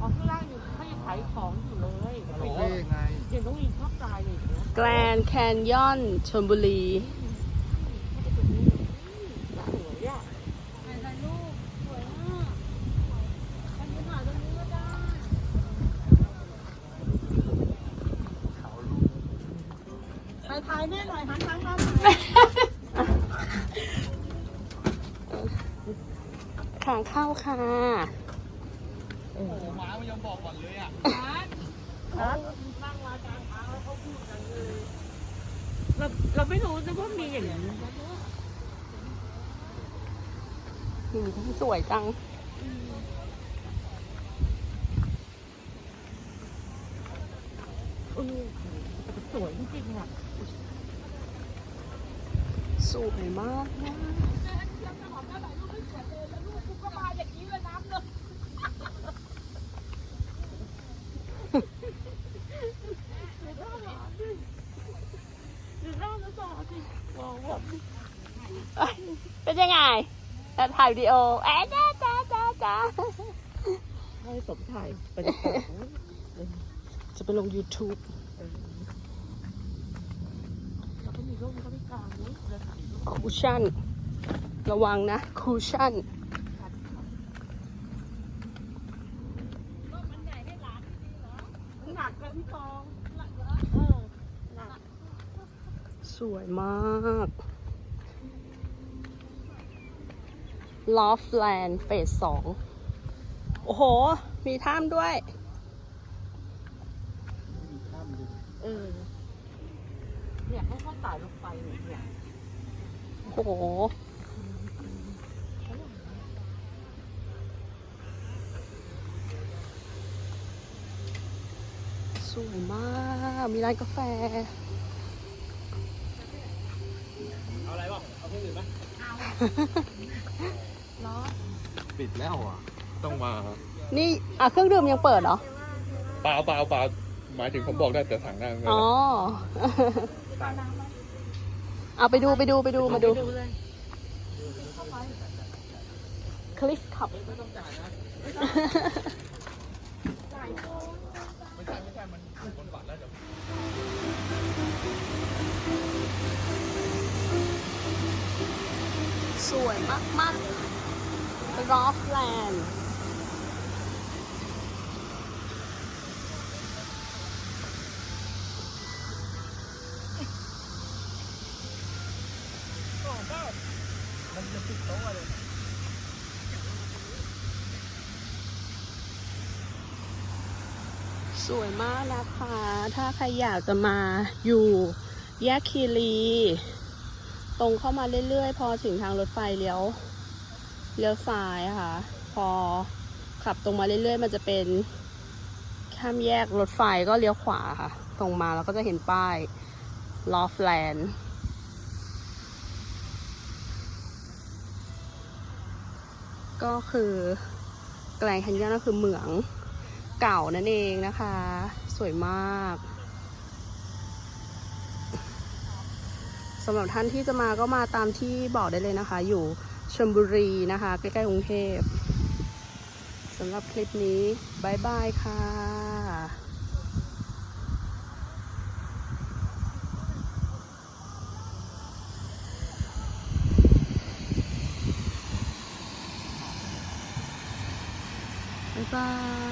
อ๋อข้างล่างอยู่เขายังขายของอยู่เลยไปเท่ไงเดี๋ยวต้องมีชอบตายเลยอย่างเงี้ยแกรนแคนยอนชลบุรี สวยอะถ่ายรูปสวยมากมันจะถ่ายตรงนี้ก็ได้เขาลูกถ่ายถ่ายแม่หน่อยหันทางมาทางเข้าค่ะ โอ้โหม้าไม่ยอมบอกก่อน เลยอะครับนั่งมากลางทางแล้วเขาพูดกันเลยเราเราไม่รู้นะว่ามีอย่างนี้อืมสวยจังเออสวยจริงๆอะ สวยมากนะ หรือ เป็นยังไงแต่ถ่ายวิดีโอแอะจ้าจ้าจ้าจ้าให้สมถ่ายบรรยากาศจะไปลง YouTube คูชั่น ระวังนะ คูชั่นหนักเลยพี่ตองหนักเหรอเออหนัก ส วยมาก Loftland เฟสสองโอ้โห มีถ้ำด้วย มีถ้ำด้วยเออ เนี่ยให้เขาตายลงไปเนี่ย โอ้โหสวยมาก มีร้านกาแฟ เอาอะไรวะเอาเครื่องดื่มไหม เนาะ ปิดแล้วอะ ต้องมา นี่อะเครื่องดื่มยังเปิดเหรอ เปล่าเปล่าเปล่าหมายถึงผมบอกได้แต่ถังหน้าเงินอ๋อ เอาไปดูไปดูไปดูมาดูไปดูเลยคลิฟขับ สวยมากมากรอฟแลนด์มันจะติดโต๊ะเลยสวยมากนะคะ ถ้าใครอยากจะมาอยู่แยกคีรี ตรงเข้ามาเรื่อยๆ พอถึงทางรถไฟเลี้ยวเลี้ยวซ้ายค่ะ พอขับตรงมาเรื่อยๆ มันจะเป็นข้ามแยกรถไฟก็เลี้ยวขวาค่ะ ตรงมาแล้วก็จะเห็นป้าย Loftland ก็คือแกลงแคนยอนก็คือเหมืองเก่านั่นเองนะคะ สวยมาก สำหรับท่านที่จะมาก็มาตามที่บอกได้เลยนะคะ อยู่ชลบุรีนะคะ ใกล้ๆกรุงเทพสำหรับคลิปนี้บายบายค่ะบ๊ายบาย